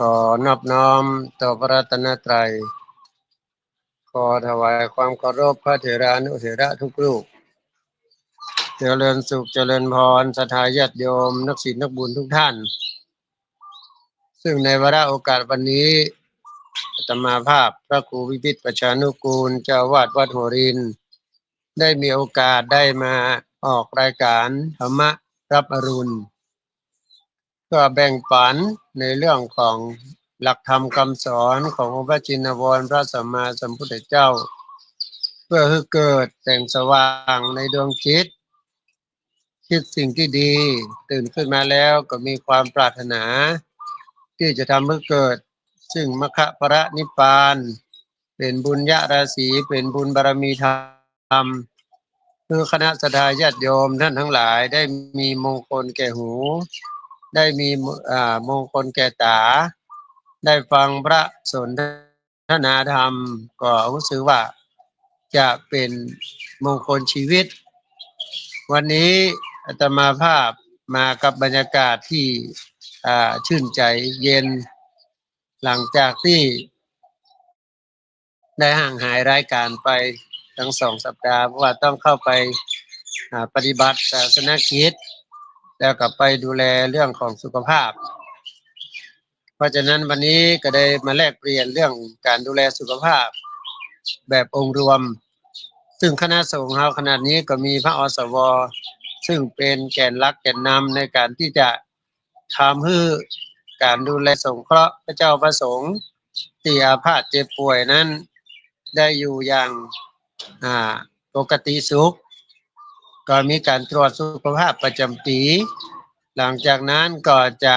ขอนอบน้อมต่อพระรัตนตรัย ขอถวายความเคารพพระเถรานุเถระทุกรูป เจริญสุขเจริญพรสถาญาติโยม นักศิลนักบุญทุกท่าน ซึ่งในวาระโอกาสวันนี้อาตมาภาพพระครูวิพิตประชานุกูลเจ้าวาดวัดหัวริน ได้มีโอกาสได้มาออกรายการธรรมะรับอรุณ ก็แบ่งปันในเรื่องของหลักธรรมคำสอนของพระจินวรพระสัมมาสัมพุทธเจ้า เพื่อให้เกิดแต่งสว่างในดวงจิตคิดสิ่งที่ดีตื่นขึ้นมาแล้วก็มีความปรารถนา ที่จะทำให้เกิด ซึ่งมรรคพระนิพพาน เป็นบุญญาราศีเป็นบุญบารมีธรรมคือคณะสัตยาติโยมท่านทั้งหลายได้มีมงคลแก่หู ได้มีมงคลแก่ตา ได้ฟังพระสนทนาธรรม ก็รู้สึกว่าจะเป็นมงคลชีวิต วันนี้อาตมาภาพมากับบรรยากาศที่ชื่นใจเย็น หลังจากที่ ได้ห่างหายรายการไปทั้งสองสัปดาห์เพราะว่าต้องเข้าไปปฏิบัติศาสนกิจ แล้วก็ไปดูแลเรื่องของสุขภาพ เพราะฉะนั้นวันนี้ก็ได้มาแลกเปลี่ยนเรื่องการดูแลสุขภาพ แบบองค์รวม ซึ่งคณะสงฆ์เราขนาดนี้ก็มีพระอสว ซึ่งเป็นแกนลักแกนนำในการที่จะทำให้การดูแลสงเคราะห์พระเจ้าประสงค์ที่อาพาธเจ็บป่วยนั้น ได้อยู่อย่างปกติสุข ก็มีการตรวจสุขภาพประจำปี หลังจากนั้นก็จะ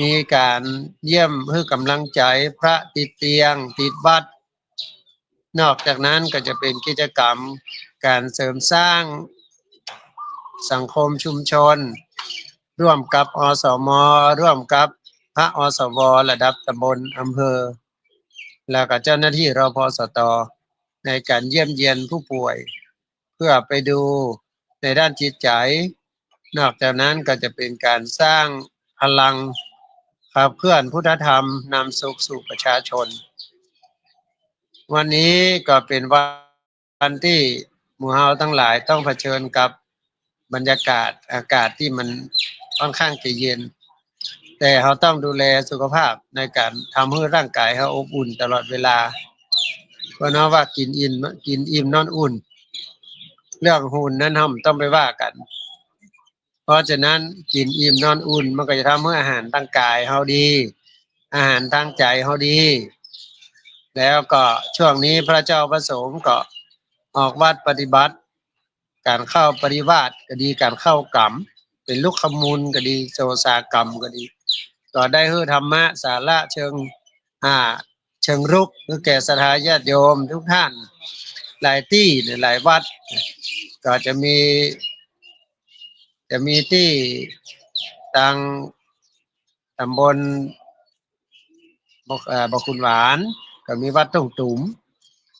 มีการเยี่ยมเพื่อกำลังใจพระติดเตียง ติดบัตรนอกจากนั้นก็จะเป็นกิจกรรมการเสริมสร้างสังคมชุมชน ร่วมกับอสม ร่วมกับพระอสวระดับตำบลอำเภอ แล้วก็เจ้าหน้าที่รพสตในการเยี่ยมเยียนผู้ป่วย เพื่อไปดู ในด้านจิตใจ นอกจากนั้นก็จะเป็นการสร้างพลังขับเคลื่อนพุทธธรรมนำสุขสู่ประชาชน วันนี้ก็เป็นวันที่หมู่เฮาทั้งหลายต้องเผชิญกับบรรยากาศอากาศที่มันค่อนข้างจะเย็น แต่เขาต้องดูแลสุขภาพในการทำให้ร่างกายเขาอบอุ่นตลอดเวลาเพราะนาะว่ากินอิ่มกินอิ่มนอนอุ่น เรื่องหุ่นนั้นเราต้องไปว่ากัน เพราะฉะนั้นกินอิ่มนอนอุ่นมันก็จะทำให้อาหารทางกายเขาดี อาหารทางใจเขาดี แล้วก็ช่วงนี้พระเจ้าประสงค์ก็ออกวัดปฏิบัติ การเข้าปฏิบัติก็ดีการเข้ากรรมเป็นลูกขมูลก็ดีโซสากรรมก็ดี ก็ได้เฮือธรรมะสาระเชิงอ่าเชิงรุกคือแก่สถาญาติโยมทุกท่านหลายที่หลายวัด ก็จะมี จะมีที่ทางตำบลบกบกคุณหวาน ก็มีวัดตุ่งตุม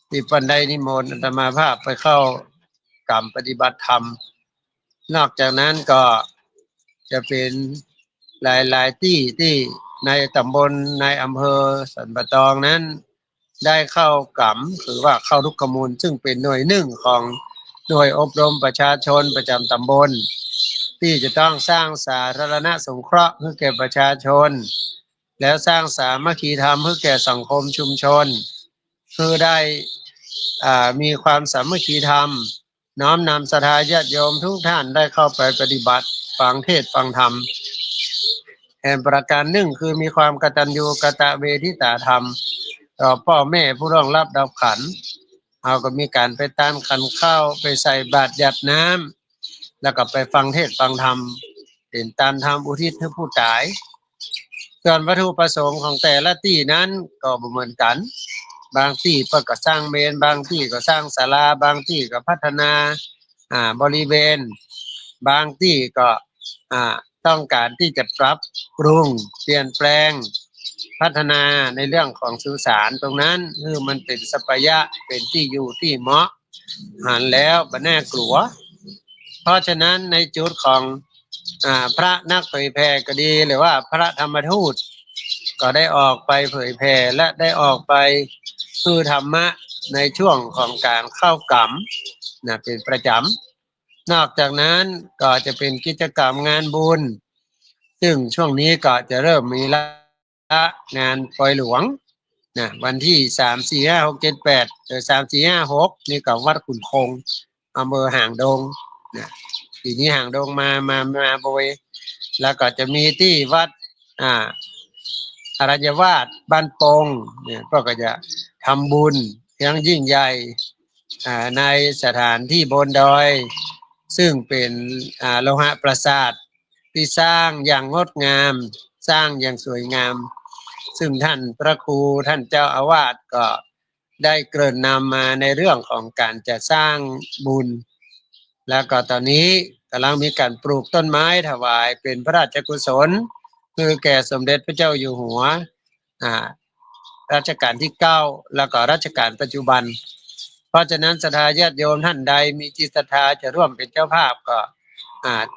ที่ปันไดนิมนต์อาตมาภาพไปเข้ากรรมปฏิบัติธรรม นอกจากนั้นก็จะเป็นหลายหลาย ๆ ที่ที่ในตำบลในอำเภอสันปะตองนั้น ได้เข้ากรรมหรือว่าเข้าทุกขมูล ซึ่งเป็นหน่วยหนึ่งของ หน่วยอบรมประชาชนประจำตำบล ที่จะต้องสร้างสาธารณสงเคราะห์เพื่อแก่ประชาชน แล้วสร้างสามัคคีธรรมเพื่อแก่สังคมชุมชน คือได้มีความสามัคคีธรรม น้อมนำศรัทธาญาติโยมทุกท่านได้เข้าไปปฏิบัติฟังเทศฟังธรรมแห่งประการหนึ่งคือมีความกตัญญูกะตะเวทิตาธรรม ต่อพ่อแม่ผู้ร่วงรับดับขันธ์ เราก็มีการไปตามขันข้าวไปใส่บาตรหยัดน้ำแล้วก็ไปฟังเทศฟังธรรมเป็นตามธรรมอุทิศให้ผู้ตายส่วนวัตถุประสงค์ของแต่ละที่นั้นก็เหมือนกัน บางที่ก็สร้างเมนบางที่ก็สร้างศาลาบางที่ก็พัฒนาอ่าบริเวณ บางที่ก็อ่าต้องการที่จะปรับปรุงเปลี่ยนแปลง พัฒนาในเรื่องของสื่อสารตรงนั้นคือมันเป็นสัปยะเป็นที่อยู่ที่เหมาะหันแล้วบ่แน่กลัว เพราะฉะนั้นในจุดของอ่าพระนักเผยแผ่ก็ดีหรือว่าพระธรรมทูตก็ได้ออกไปเผยแผ่และได้ออกไปคือธรรมะในช่วงของการเข้ากรรมนะเป็นประจำนอกจากนั้นก็จะเป็นกิจกรรมงานบุญ ซึ่งช่วงนี้ก็จะเริ่มมีและ งานปล่อยหลวงนะวันที่สามสี่ห้าหกเจ็ดแปดเออสามสี่ห้าหกนี่กับวัดขุนคงอำเภอห่างดงนะปีนี้ห่างดงมามามาโบยแล้วก็จะมีที่วัดอ่าอรัญวาสบ้านปงเนี่ยก็จะทำบุญยังยิ่งใหญ่ในสถานที่บนดอย ซึ่งเป็นอ่าโลหะปราสาทที่สร้างอย่างงดงาม สร้างอย่างสวยงาม ซึ่งท่านพระครูท่านเจ้าอาวาสก็ได้เกริ่นนำมาในเรื่องของการจะสร้างบุญ แล้วก็ตอนนี้กำลังมีการปลูกต้นไม้ถวายเป็นพระราชกุศล คือแก่สมเด็จพระเจ้าอยู่หัวอ่ารัชกาลที่เก้าแล้วก็รัชกาลปัจจุบัน เพราะฉะนั้นศรัทธาญาติโยมท่านใดมีจิตศรัทธาจะร่วมเป็นเจ้าภาพก็อาจ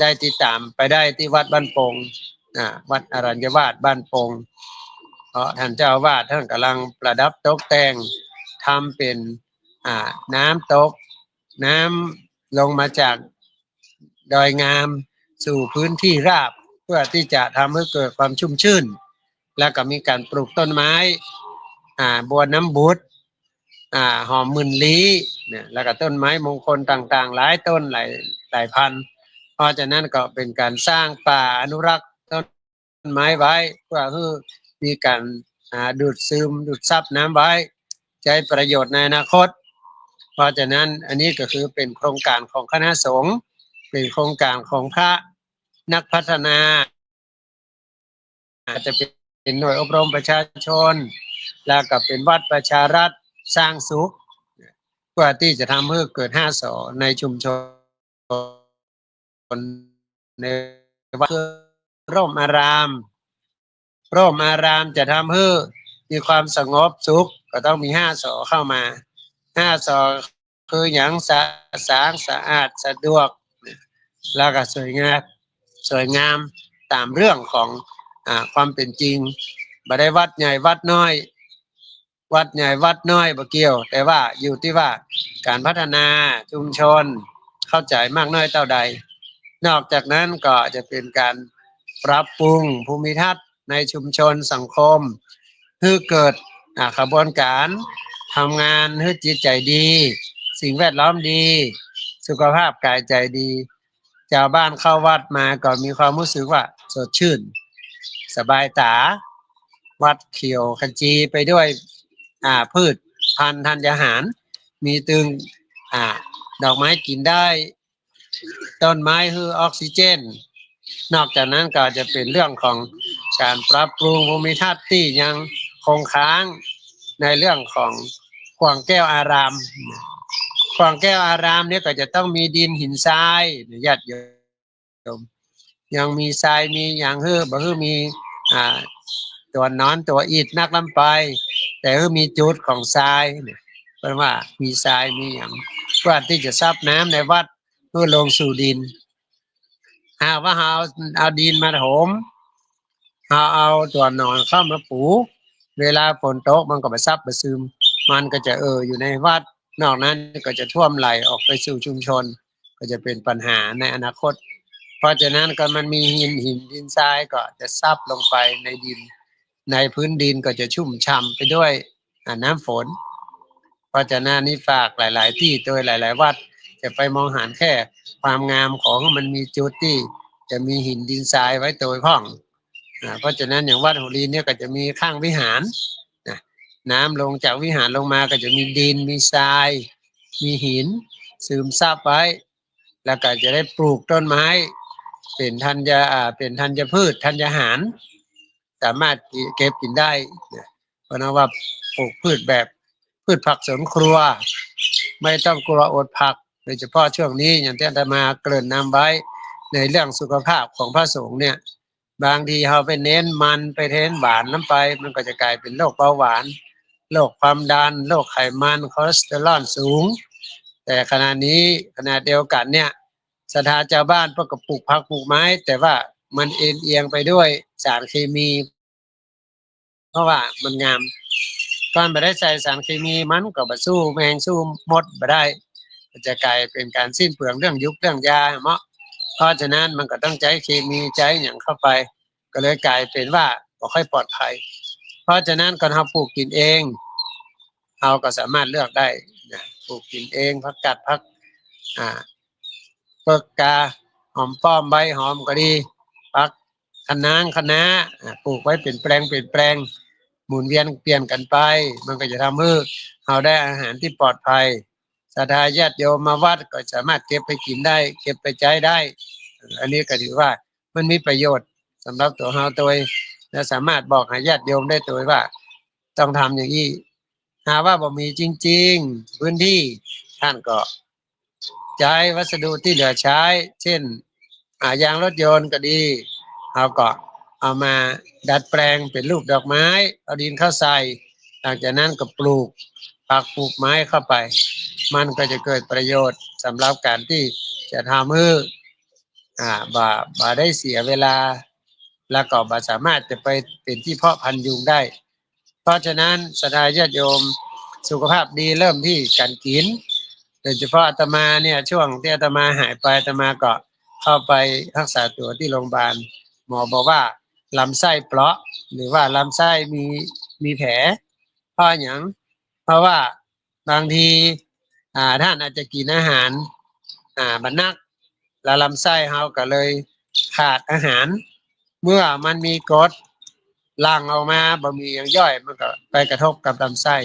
ได้ติดตามไปได้ที่วัดบ้านปงอ่าวัดอรัญญวาสบ้านปง ท่านเจ้าอาวาสท่านกำลังประดับตกแต่งทำเป็นน้ำตก น้ำลงมาจากดอยงามสู่พื้นที่ราบเพื่อที่จะทำให้เกิดความชุ่มชื่น แล้วก็มีการปลูกต้นไม้บัวน้ำบุตรหอมมื่นลี้เนี่ยแล้วก็ต้นไม้มงคลต่างๆ หลายต้นหลายหลายพัน เพราะฉะนั้นก็เป็นการสร้างป่าอนุรักษ์ต้นไม้ไว้เพื่อให้ มีการดูดซึมดูดซับน้ำไว้ ใช้ประโยชน์ในอนาคต เพราะฉะนั้นอันนี้ก็คือเป็นโครงการของคณะสงฆ์เป็นโครงการของพระนักพัฒนา อาจจะเป็นหน่วยอบรมประชาชน แล้วก็เป็นวัดประชารัฐสร้างสุขเพื่อที่จะทำให้เกิดห้าสอในชุมชนในวัดร่มอาราม พร่มอารามจะทำให้มีความสงบสุขก็ต้องมีห้าสอเข้ามาห้าสอคืออย่างสะสางสะอาดสะดวก แล้วก็สวยงามสวยงามตามเรื่องของอความเป็นจริงบ่ได้วัดใหญ่วัดน้อย วัดใหญ่วัดน้อยบ่เกี่ยว แต่ว่าอยู่ที่ว่าการพัฒนาชุมชนเข้าใจมากน้อยเท่าใด นอกจากนั้นก็จะเป็นการปรับปรุงภูมิทัศน์ ในชุมชนสังคมเพื่อเกิดขบวนการทำงานให้จิตใจดี สิ่งแวดล้อมดี สุขภาพกายใจดีชาวบ้านเข้าวัดมาก็มีความรู้สึกว่าสดชื่น สบายตา วัดเขียวขจีไปด้วยอ่าพืชพันธุ์ธัญญาหาร มีตึงอ่าดอกไม้กินได้ ต้นไม้คือออกซิเจน นอกจากนั้นก็จะเป็นเรื่องของ การปรับปรุงภูมิทัศน์ที่ยังคงค้างในเรื่องของขวางแก้วอารามขวางแก้วอารามเนี่ยก็จะต้องมีดินหินทรายญาติโยมยังมีทรายมีอย่างเฮือบ่คือมีอ่าตัวนอนตัวอิฐนักลำไป แต่คือมีจุดของทรายเนี่ยแปลว่ามีทรายมีอย่างเพื่อที่จะซับน้ำในวัดเพื่อลงสู่ดินหาว่าเอาเอาดินมาถม เอาเอาตัวนอนเข้ามาปู เวลาฝนตกมันก็ไปซับไปซึม มันก็จะเอออยู่ในวัด นอกนั้นก็จะท่วมไหลออกไปสู่ชุมชน ก็จะเป็นปัญหาในอนาคต เพราะฉะนั้นก็มันมีหินหินดินทรายก็จะซับลงไปในดิน ในพื้นดินก็จะชุ่มฉ่ำไปด้วยน้ำฝน เพราะฉะนั้นนี่ฝากหลาย ๆ ที่โดยหลาย ๆ วัดจะไปมองหาแค่ความงามของมันมีจุดที่จะมีหินดินทรายไว้โดยพ่อง อ่าเพราะฉะนั้นอย่างวัดหัวลีเนี่ยก็จะมีข้างวิหารนะน้ำลงจากวิหารลงมาก็จะมีดินมีทราย มีหิน ซึมซาบไว้ แล้วก็จะได้ปลูกต้นไม้ เป็นธัญญาเป็นธัญพืชธัญญาหาร สามารถเก็บกินได้นะเพราะนั้นว่าปลูกพืชแบบพืชผักสวนครัว ไม่ต้องกลัวอดผักโดยเฉพาะช่วงนี้อย่างที่อาตมาเกริ่นนำไว้ในเรื่องสุขภาพของพระสงฆ์เนี่ย บางทีเราไปเน้นมันไปเน้นหวานน้ำไป มันก็จะกลายเป็นโรคเบาหวานโรคความดันโรคไขมันคอเลสเตอรอลสูง แต่ขณะนี้ขณะเดียวกันเนี่ยศรัทธาชาวบ้านเพวกก็ปลูกผักปลูกไม้ แต่ว่ามันเอ็นเอียงไปด้วยสารเคมี เพราะว่ามันงามก่อนไปได้ใส่สารเคมีมันก็บ่สู้แมงสู้มดบ่ได้ มันจะกลายเป็นการสิ้นเปลืองเรื่องยุคเรื่องยาเหมาะ เพราะฉะนั้นมันก็ต้องใช้เคมีใช้อย่างเข้าไป ก็เลยกลายเป็นว่าบ่ค่อยปลอดภัย เพราะฉะนั้นก่อนเราปลูกกินเองเราก็สามารถเลือกได้นะปลูกกินเองผักกัดผักอ่าเปิกกาหอมป้อมใบหอมก็ดีผักคะน้างคะน้าปลูกไว้เปลี่ยนแปลงเปลี่ยนแปลงหมุนเวียนเปลี่ยนกันไป มันก็จะทำให้เราได้อาหารที่ปลอดภัย ศรัทธาญาติโยมมาวัดก็สามารถเก็บไปกินได้ เก็บไปใช้ได้ อันนี้ก็ถือว่ามันมีประโยชน์สำหรับตัวเราตัวเองและสามารถบอกห้ญาติโยมได้ตัวว่า ต้องทำอย่างนี้หาว่าบ่มีจริง ๆ พื้นที่ท่านก็ใช้วัสดุที่เหลือใช้ เช่นอายางรถยนต์ก็ดีเราก็เอามาดัดแปลงเป็นรูปดอกไม้ เอาดินเข้าใส่หลังจากนั้นก็ปลูกผักปลูกไม้เข้าไป มันก็จะเกิดประโยชน์สำหรับการที่จะทำให้อ่าบ่าบ่าได้เสียเวลา แล้วก็บ่าสามารถจะไปเป็นที่เพาะพันธุ์ยุงได้ เพราะฉะนั้นสทธาญาติโยมสุขภาพดีเริ่มที่การกินโดยเฉพาะอาตมาเนี่ยช่วงที่อาตมาหายไปอาตมาก็เข้าไปรักษาตัวที่โรงพยาบาล หมอบอกว่าลำไส้เปราะ หรือว่าลำไส้มีมีแผลเพราะอย่างเพราะว่าบางที อ่าท่านอาจจะกินอาหาร อ่าบันนักล้วลำไส้เฮาก็เลยขาดอาหาร เมื่อมันมีกรดหลั่งออกมาบ่มีอย่างย่อยมันก็ไปกระทบกับลำไส้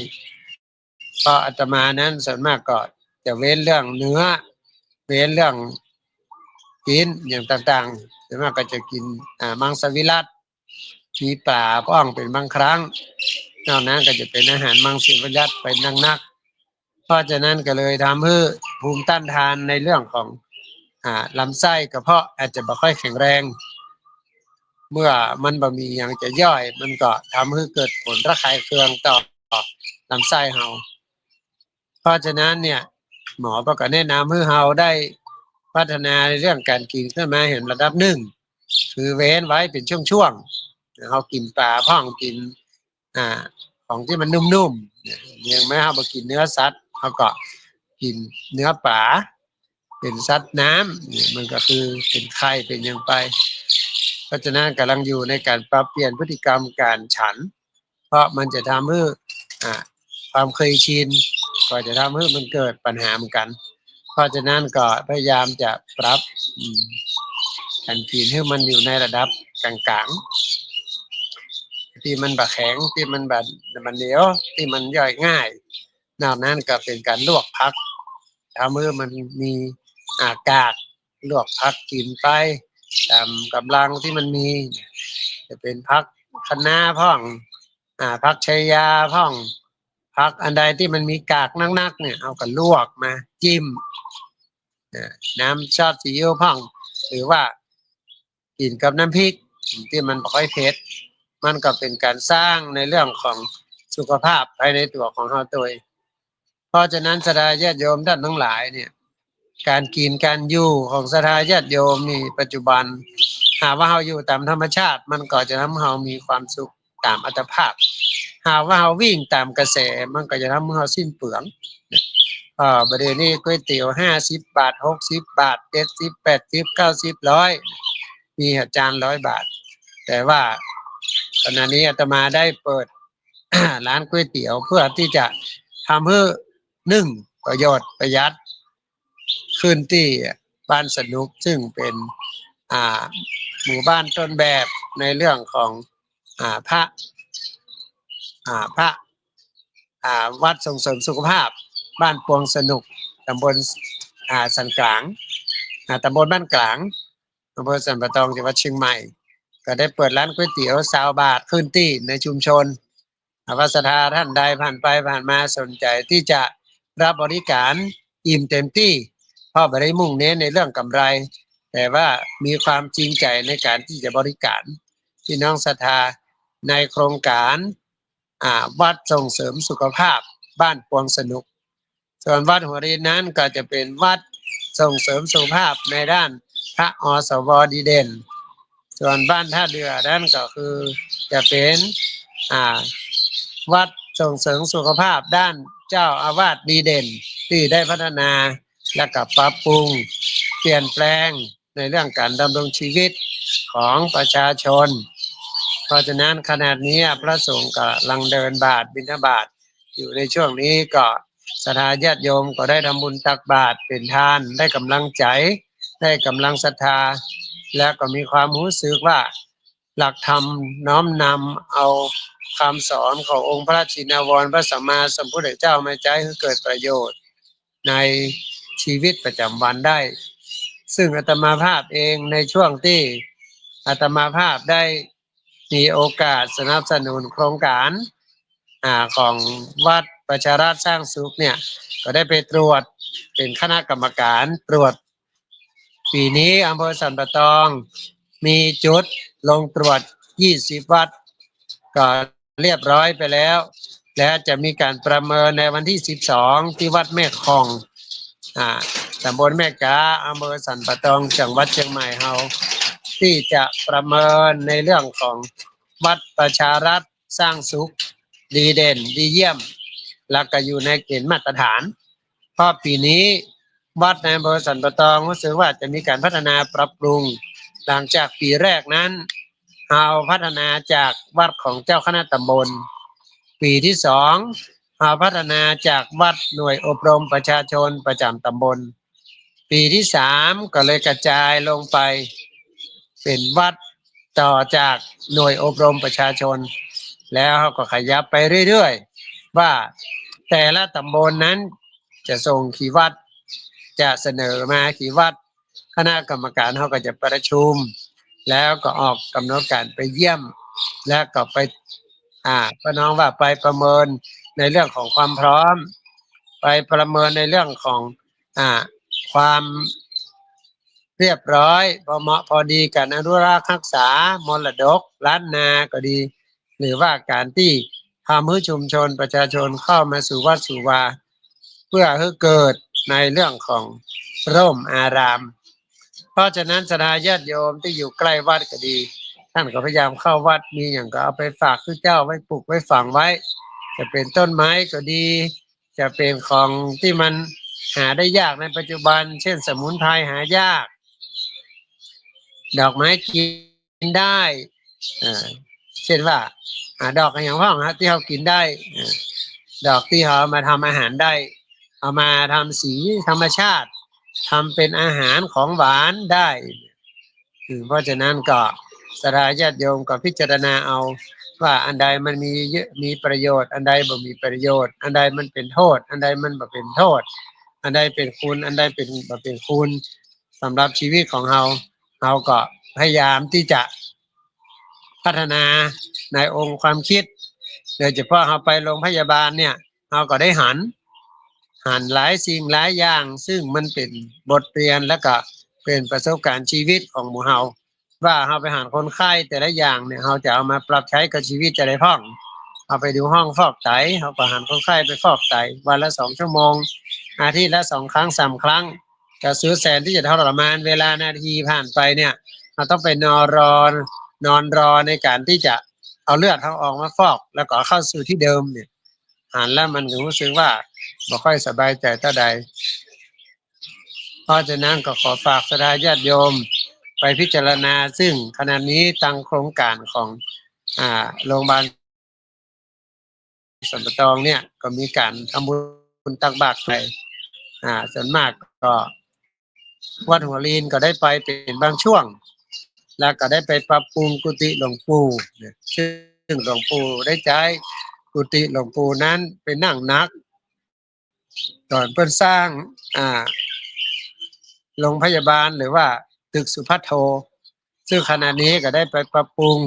เพราะอาตมานั้นส่วนมากก็จะเว้นเรื่องเนื้อ เว้นเรื่องกินอย่างต่างๆส่วนมากก็จะกินอ่ามังสวิรัตมีปลาป้องเป็นบางครั้งนอกนั้นก็จะเป็นอาหารมังสวิรัตไปนักๆ เพราะฉะนั้นก็เลยทำให้ภูมิต้านทานในเรื่องของอลำไส้กระเพาะอาจจะบ่ค่อยแข็งแรง เมื่อมันบ่มีอย่างจะย่อย มันก็ทำให้เกิดผลระคายเคืองต่อลำไส้เฮาเพราะฉะนั้นเนี่ย หมอก็แนะนำให้เฮาได้พัฒนาในเรื่องการกินขึ้นมาเห็นระดับหนึ่งคือเว้นไว้เป็นช่วงๆเฮากินปลาพ่องกินอ่าของที่มันนุ่มๆเนี่ยยังไม่เฮาบ่กินเนื้อสัตว์ เฮาก็กินเนื้อปลาเป็นสัตว์น้ำเนี่ยมันก็คือเป็นไข่เป็นอย่างไปเพราะฉะนั้นกำลังอยู่ในการปรับเปลี่ยนพฤติกรรมการฉัน เพราะมันจะทำให้อ่าความเคยชินก็จะทำให้มันเกิดปัญหาเหมือนกัน เพราะฉะนั้นก็พยายามจะปรับการกินให้มันอยู่ในระดับกลางๆที่มันบะแข็งที่มันแบบมันเหนียวที่มันย่อยง่าย นอกนั้นก็เป็นการลวกพักทำให้มันมีอากาศลวกพักกินไปตามกำลังที่มันมี จะเป็นพักคะน้าพ่อง อ่าพักชัยยาพ่อง พักอันใดที่มันมีกากนักๆเนี่ยเอากันลวกมาจิ้มนะน้ำชอบซีอิ๊วพ่อง หรือว่ากินกับน้ำพริกที่มันบ่ค่อยเผ็ดมันก็เป็นการสร้างในเรื่องของสุขภาพภายในตัวของเราตัวเอง เพราะฉะนั้นสดาญาติโยมท่านทั้งหลายเนี่ย การกินการอยู่ของสดาญาติโยมนี่ปัจจุบัน หากว่าเราอยู่ตามธรรมชาติ มันก็จะทำให้เรามีความสุขตามอัตภาพ หากว่าเราวิ่งตามกระแสมันก็จะทำให้เราสิ้นเปลืองอ่าประเดี๋ยวนี้ก๋วยเตี๋ยวห้าสิบบาทหกสิบบาทเจ็ดสิบแปดสิบเก้าสิบร้อยมีจานร้อยบาท แต่ว่าขณะนี้อาตมาได้เปิดร้านก๋วยเตี๋ยวเพื่อที่จะทำให้ หนึ่งประโยชน์ประหยัดขึ้นที่บ้านสนุกซึ่งเป็นหมู่บ้านต้นแบบในเรื่องของอพระพระวัดส่งเสริมสุขภาพ บ้านปวงสนุกตำบลสันกลางาตำบลบ้านกลางอำเภอสันปะตองจังหวัดเชียงใหม่ ก็ได้เปิดร้านก๋วยเตี๋ยวสาวบาทขึ้นที่ในชุมชนวัสธาท่านใดผ่านไปผ่านมาสนใจที่จะ รับบริการอิ่มเต็มที่เพราะไม่ได้มุ่งเน้นในเรื่องกำไร แต่ว่ามีความจริงใจในการที่จะบริการพี่น้องศรัทธาในโครงการอาวัดส่งเสริมสุขภาพบ้านปวงสนุก ส่วนวัดหัวเรียนนั้นก็จะเป็นวัดส่งเสริมสุขภาพในด้านพระอสวดีเด่น ส่วนบ้านท่าเรือด้านก็คือจะเป็นอาวัด ส่งเสริมสุขภาพด้านเจ้าอาวาสดีเด่น ที่ได้พัฒนาและกับปรับปรุง เปลี่ยนแปลงในเรื่องการดำรงชีวิตของประชาชน เพราะฉะนั้นขนาดนี้พระสงฆ์กำลังเดินบาทบิณฑบาตอยู่ในช่วงนี้ก็สถาญาติโยมก็ได้ทำบุญตักบาตรเป็นทานได้กำลังใจ ได้กำลังศรัทธา และก็มีความรู้สึกว่าหลักธรรมน้อมนำเอา คำสอนขององค์พระชินวรพระสัมมาสัมพุทธเจ้ามาใช้ให้เกิดประโยชน์ในชีวิตประจำวันได้ ซึ่งอาตมาภาพเองในช่วงที่อาตมาภาพได้มีโอกาสสนับสนุนโครงการอของวัดประชาราชสร้างสุขเนี่ยก็ได้ไปตรวจเป็นคณะกรรมการตรวจ ปีนี้อำเภอสันปะตอง มีจุดลงตรวจ 20 วัดก็ เรียบร้อยไปแล้ว และจะมีการประเมินในวันที่ 12 ที่วัดแม่คองอ่าตำบลแม่กาอำเภอสันปะตองจังหวัดเชียงใหม่เฮาที่จะประเมินในเรื่องของวัดประชารัฐสร้างสุข ดีเด่น ดีเยี่ยม แล้วก็อยู่ในเกณฑ์มาตรฐานเพราะปีนี้วัดในอำเภอสันปะตองรู้สึกว่าจะมีการพัฒนาปรับปรุง หลังจากปีแรกนั้น เราพัฒนาจากวัดของเจ้าคณะตำบล ปีที่สองเราพัฒนาจากวัดหน่วยอบรมประชาชนประจำตำบล ปีที่สามก็เลยกระจายลงไป เป็นวัดต่อจากหน่วยอบรมประชาชน แล้วเขาก็ขยับไปเรื่อยๆ ว่าแต่ละตำบลนั้นจะส่งกี่วัด จะเสนอมากี่วัด คณะกรรมการเขาก็จะประชุม แล้วก็ออกกำหนดการไปเยี่ยม แล้วก็ไปอ่าพี่น้องว่าไปประเมินในเรื่องของความพร้อม ไปประเมินในเรื่องของอ่าความเรียบร้อยพอเหมาะพอดีการอนุรักษ์รักษามรดกล้านนาก็ดี หรือว่าการที่ทำให้ชุมชนประชาชนเข้ามาสู่วัดสู่วา เพื่อให้เกิดในเรื่องของร่มอาราม เพราะฉะนั้นสถาญาติโยมที่อยู่ใกล้วัดก็ดี ท่านก็พยายามเข้าวัดมีอย่างก็เอาไปฝากคือเจ้าไว้ปลูกไว้ฝังไว้ จะเป็นต้นไม้ก็ดี จะเป็นของที่มันหาได้ยากในปัจจุบัน เช่นสมุนไพรหายาก ดอกไม้กินได้เช่นว่าอ่าดอกอย่างพ่องฮะที่เขากินได้อดอกที่เขาเอามาทำอาหารได้ เอามาทำสีธรรมชาติ ทำเป็นอาหารของหวานได้อืมเพราะฉะนั้นก็สถาญาติโยมก็พิจารณาเอา ว่าอันใดมันมีเยอะมีประโยชน์ อันใดบ่มีประโยชน์ อันใดมันเป็นโทษ อันใดมันบ่เป็นโทษ อันใดเป็นคุณอันใดเป็นบ่เป็นคุณสำหรับชีวิตของเราเราก็พยายามที่จะพัฒนาในองค์ความคิดโดยเฉพาะเราไปโรงพยาบาลเนี่ยเราก็ได้หัน หันหลายสิ่งหลายอย่าง ซึ่งมันเป็นบทเรียนและก็เป็นประสบการณ์ชีวิตของหมู่เฮาว่าเราไปหาคนไข้แต่ละอย่างเนี่ยเราจะเอามาปรับใช้กับชีวิตจะได้พ้องเอาไปดูห้องฟอกไตเราก็หันคนไข้ไปฟอกไตวันละสองชั่วโมง อาทิตย์ละสองครั้งสามครั้งจะซื้อแสนที่จะทรมานเวลานาทีผ่านไปเนี่ยเราต้องไปนอนรอนอนรอในการที่จะเอาเลือดเขาออกมาฟอก แล้วก็เข้าสู่ที่เดิมเนี่ย หันแล้วมันก็รู้สึกว่าบ่ค่อยสบายใจเท่าใด เพราะฉะนั้นก็ขอฝากสดาญาติโยมไปพิจารณาซึ่งขณะนี้ตังโครงการของอ่าโรงพยาบาลสัมปตองเนี่ยก็มีการทำบุญตักบาตรไปอ่าส่วนมากก็วัดหัวลีนก็ได้ไปเป็นบางช่วง แล้วก็ได้ไปปรับปรุงกุฏิหลวงปู่เนี่ยซึ่งหลวงปู่ได้ใช้ กุฏิหลวงปู่นั้นเป็นนั่งนักก่อนเพิ่นสร้างอ่าโรงพยาบาลหรือว่าตึกสุพัทโท ซึ่งขณะนี้ก็ได้ไปปรับปรุง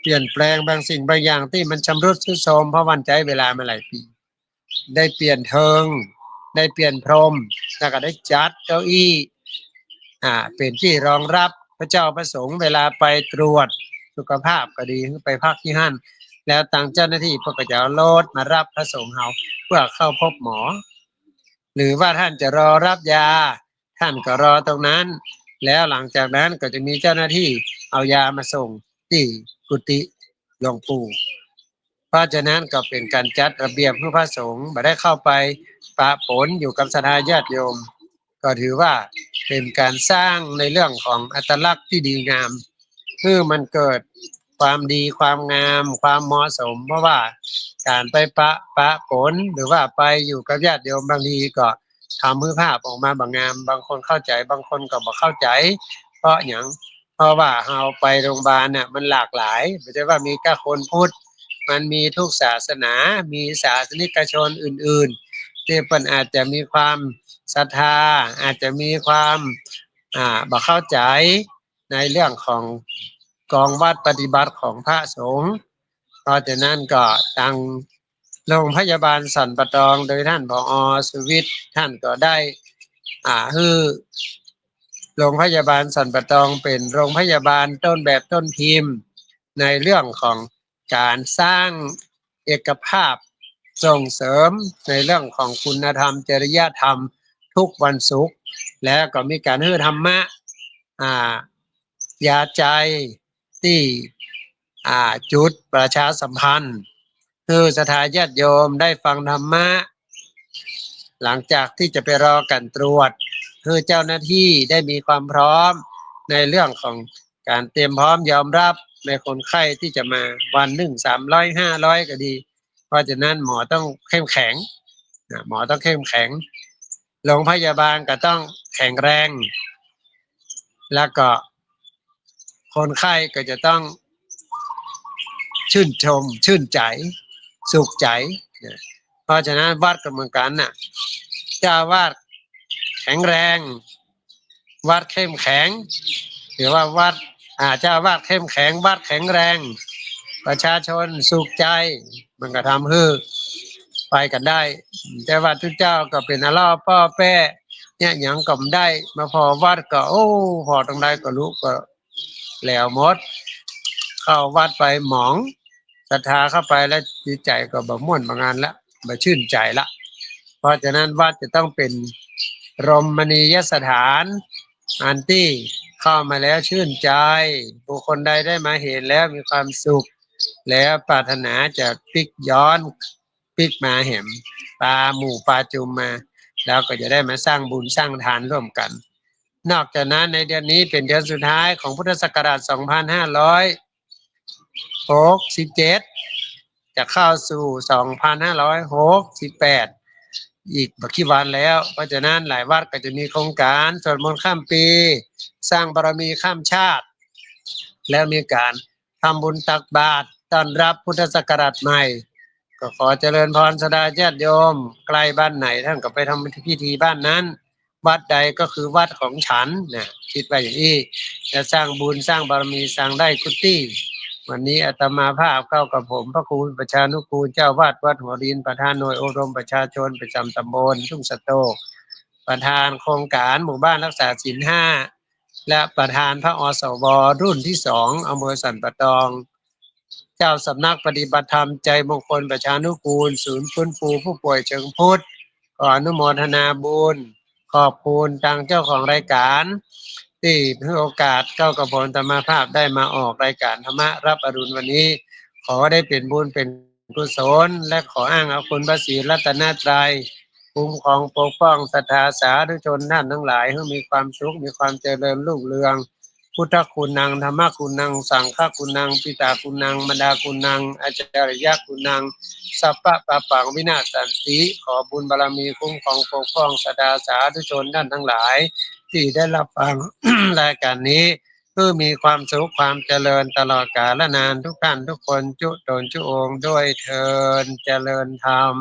เปลี่ยนแปลงบางสิ่งบางอย่างที่มันชำรุดทรุดโทรมเพราะวันใจเวลามาหลายปี ได้เปลี่ยนเทิง ได้เปลี่ยนพรมแล้วก็ได้จัดเก้าอี้อ่าเป็นที่รองรับพระเจ้าประสงค์เวลาไปตรวจสุขภาพก็ดีไปพักที่หั่น แล้วทางเจ้าหน้าที่พวกก็จะเอารถมารับพระสงฆ์เฮาเพื่อเข้าพบหมอ หรือว่าท่านจะรอรับยา ท่านก็รอตรงนั้น แล้วหลังจากนั้นก็จะมีเจ้าหน้าที่เอายามาส่งที่กุฏิหลวงปู่เพราะฉะนั้นก็เป็นการจัดระเบียบเพื่อพระสงฆ์ไม่ได้เข้าไปปะปนอยู่กับสถาญาติโยม ก็ถือว่าเป็นการสร้างในเรื่องของอัตลักษณ์ที่ดีงามเพื่อมันเกิด ความดีความงาม ความเหมาะสม เพราะว่าการไปปะปะปนหรือว่าไปอยู่กับญาติโยมบางทีก็ทำมือภาพออกมาบางงาม บางคนเข้าใจบางคนก็บ่เข้าใจ เพราะอย่างเพราะว่าเราไปโรงพยาบาลน่ะมันหลากหลายไม่ใช่ว่ามีแค่คนพุทธมันมีทุกศาสนา มีศาสนิกชนอื่น ๆ ที่เพิ่นอาจจะมีความศรัทธา อาจจะมีความอ่าบ่เข้าใจในเรื่องของ กองวัดปฏิบัติของพระสงฆ์เพราะฉะนั้นก็ทางโรงพยาบาลสันปะตองโดยท่านผอสุวิทย์ท่านก็ได้อ่าฮือโรงพยาบาลสันปะตองเป็นโรงพยาบาลต้นแบบต้นพิมพ์ ในเรื่องของการสร้างเอกภาพส่งเสริมในเรื่องของคุณธรรม จริยธรรมทุกวันศุกร์แล้วก็มีการฮือธรรมะอ่ายาใจ ที่จุดประชาสัมพันธ์ คือสถาญาติโยมได้ฟังธรรมะ หลังจากที่จะไปรอกันตรวจ คือเจ้าหน้าที่ได้มีความพร้อมในเรื่องของการเตรียมพร้อมยอมรับในคนไข้ที่จะมาวันหนึ่งสามร้อยห้าร้อยก็ดี เพราะฉะนั้นหมอต้องเข้มแข็งหมอต้องเข้มแข็งโรงพยาบาลก็ต้องแข็งแรง แล้วก็ คนไข้ก็จะต้องชื่นชม ชื่นใจ สุขใจนะเพราะฉะนั้นวัดก็เมือนกันน่ะเจ้าวาดแข็งแรง วัดเข้มแข็ง หรือว่าวัดอ่าเจ้าวาดเข้มแข็ง วัดแข็งแรง ประชาชนสุขใจ มันก็ทำให้ไปกันได้ แต่ว่าทุกเจ้าก็เป็นอาล่อป้อแป้เนี่ยหยังก็ไม่ได้ มาพอวัดก็ โอ้พอตรงใดก็รู้ก็ แล้วหมด เข้าวัดไปหมองศรัทธาเข้าไปแล้วจิตใจก็บ่ม่วนบางานละบ่ชื่นใจละ เพราะฉะนั้นวัดจะต้องเป็นรมณียสถาน อันที่เข้ามาแล้วชื่นใจ บุคคลใดได้มาเห็นแล้วมีความสุข แล้วปรารถนาจะพลิกย้อนพลิกมาเห็นปลาหมู่ปลาจุมมา แล้วก็จะได้มาสร้างบุญสร้างทานร่วมกัน นอกจากนั้นในเดือนนี้เป็นเดือนสุดท้ายของพุทธศักราช 2567 จะเข้าสู่ 2568 อีกบักกี่วันแล้ว เพราะฉะนั้นหลายวัดก็จะมีโครงการสวดมนต์ข้ามปี สร้างบารมีข้ามชาติ แล้วมีการทำบุญตักบาตรต้อนรับพุทธศักราชใหม่ ก็ขอเจริญพรสดาญาติโยมใกลบ้านไหนท่านก็ไปทำพิธีบ้านนั้น วัดใดก็คือวัดของฉันนะคิดไว้อย่างนี้จะสร้างบุญสร้างบารมีสร้างได้กุฏิวันนี้อาตมาภาพเข้ากับผม พระครูประชานุกูลเจ้าวาดวัดหัวดินประธานหน่วยอบรมประชาชนประจำตำบลทุ่งสะโตกประธานโครงการหมู่บ้านรักษาศีลห้าและประธานพระอสวรุ่นที่สองอำเภอสันปะตอง เจ้าสำนักปฏิบัติธรรมใจมงคลประชานุกูล ศูนย์ฟื้นฟูผู้ป่วยเชิงพุทธขออนุโมทนาบุญ ขอบคุณทางเจ้าของรายการ ที่ให้โอกาสเจ้ากับผลธรรมภาพได้มาออกรายการธรรมะรับอรุณวันนี้ ขอได้เป็นบุญเป็นกุศลและขออ้างเอาคุณพระศรีรัตนตรัยคุ้มครองปกป้องศรัทธาสาธุชนท่านทั้งหลายให้มีความสุขมีความเจริญรุ่งเรือง พุทธคุณนังธรรมคุณนัง สังฆคุณนังปิตาคุณนังมดาคุณนัง อาจารยคุณนังสัพพะปะปังวินาศสันติขอบุญบารมีคุ้มครองปกป้องสดาสาธุชนท่านทั้งหลาย ที่ได้รับฟังรายการนี้เพื่อมีความสุขความเจริญตลอดกาลนานทุกท่านทุกคนจุตนจุองด้วยเทินเจริญธรรม